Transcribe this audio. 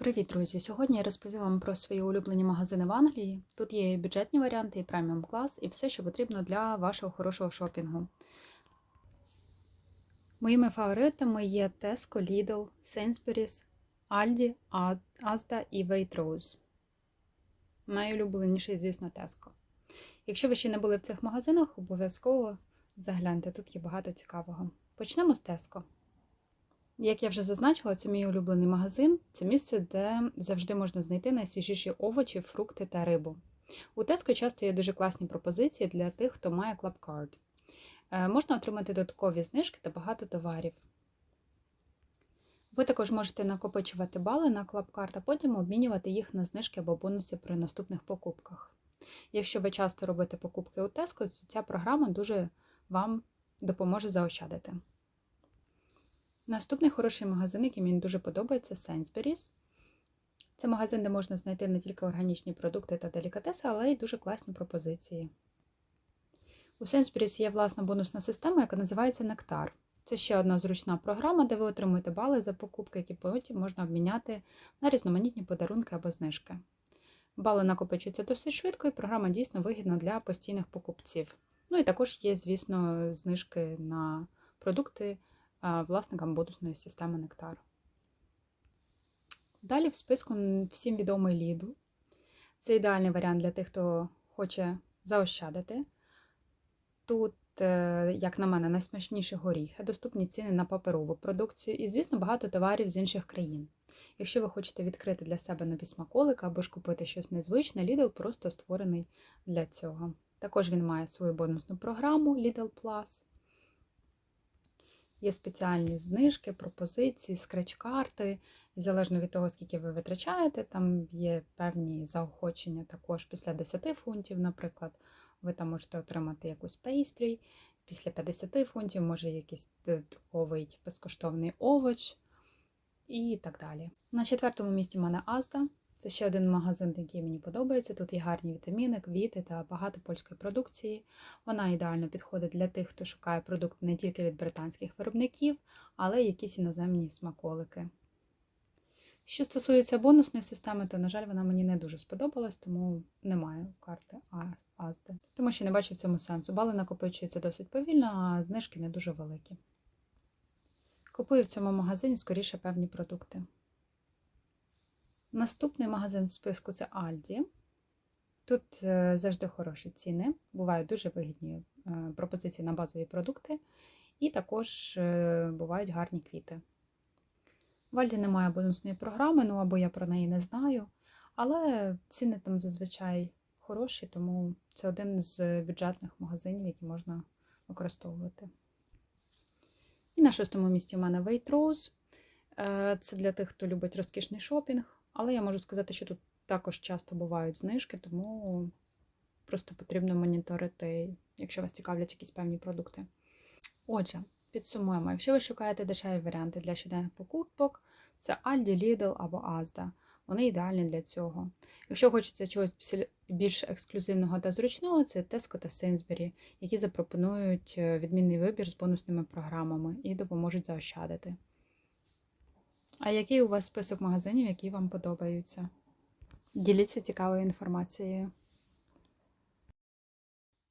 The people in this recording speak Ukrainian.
Привіт, друзі! Сьогодні я розповім вам про свої улюблені магазини в Англії. Тут є і бюджетні варіанти, і преміум клас, і все, що потрібно для вашого хорошого шопінгу. Моїми фаворитами є Tesco, Lidl, Sainsbury's, Aldi, Asda і Waitrose. Найулюбленіший, звісно, Tesco. Якщо ви ще не були в цих магазинах, обов'язково загляньте, тут є багато цікавого. Почнемо з Tesco. Як я вже зазначила, це мій улюблений магазин. Це місце, де завжди можна знайти найсвіжіші овочі, фрукти та рибу. У Tesco часто є дуже класні пропозиції для тих, хто має Club Card. Е, Можна отримати додаткові знижки та багато товарів. Ви також можете накопичувати бали на Card, а потім обмінювати їх на знижки або бонуси при наступних покупках. Якщо ви часто робите покупки у Tesco, то ця програма дуже вам допоможе заощадити. Наступний хороший магазин, який мені дуже подобається, Sainsbury's. Це магазин, де можна знайти не тільки органічні продукти та делікатеси, але й дуже класні пропозиції. У Sainsbury's є власна бонусна система, яка називається Нектар. Це ще одна зручна програма, де ви отримуєте бали за покупки, які потім можна обміняти на різноманітні подарунки або знижки. Бали накопичуються досить швидко, і програма дійсно вигідна для постійних покупців. Ну і також є, звісно, знижки на продукти власникам бонусної системи Нектар. Далі в списку всім відомий Lidl. Це ідеальний варіант для тих, хто хоче заощадити. Тут, е, як на мене, найсмачніші горіхи, доступні ціни на паперову продукцію і, звісно, багато товарів з інших країн. Якщо ви хочете відкрити для себе нові смаколики або ж купити щось незвичне, Lidl просто створений для цього. Також він має свою бонусну програму Lidl Plus. Є спеціальні знижки, пропозиції, скреч-карти. І залежно від того, скільки ви витрачаєте, там є певні заохочення також після 10 фунтів, наприклад, ви там можете отримати якусь пейстрій, після 50 фунтів, може якийсь додатковий безкоштовний овоч і так далі. На четвертому місці в мене Азда. Це ще один магазин, який мені подобається. Тут є гарні вітаміни, квіти та багато польської продукції. Вона ідеально підходить для тих, хто шукає продукти не тільки від британських виробників, але й якісь іноземні смаколики. Що стосується бонусної системи, то, на жаль, вона мені не дуже сподобалась, тому немає карти Азди. Тому що не бачу в цьому сенсу. Бали накопичуються досить повільно, а знижки не дуже великі. Купую в цьому магазині скоріше певні продукти. Наступний магазин в списку це Альді. Тут е, завжди хороші ціни, бувають дуже вигідні е, пропозиції на базові продукти, і також е, бувають гарні квіти. В Альді немає бонусної програми, ну або я про неї не знаю, але ціни там зазвичай хороші, тому це один з бюджетних магазинів, які можна використовувати. І на шостому місці в мене Waitrose. Це для тих, хто любить розкішний шопінг. Але я можу сказати, що тут також часто бувають знижки, тому просто потрібно моніторити, якщо вас цікавлять якісь певні продукти. Отже, підсумуємо, якщо ви шукаєте дешеві варіанти для щоденних покупок, це Aldi, Lidl або Asda. Вони ідеальні для цього. Якщо хочеться чогось більш ексклюзивного та зручного, це Tesco та Sainsbury, які запропонують е, відмінний вибір з бонусними програмами і допоможуть заощадити. А який у вас список магазинів, які вам подобаються? Діліться цікавою інформацією.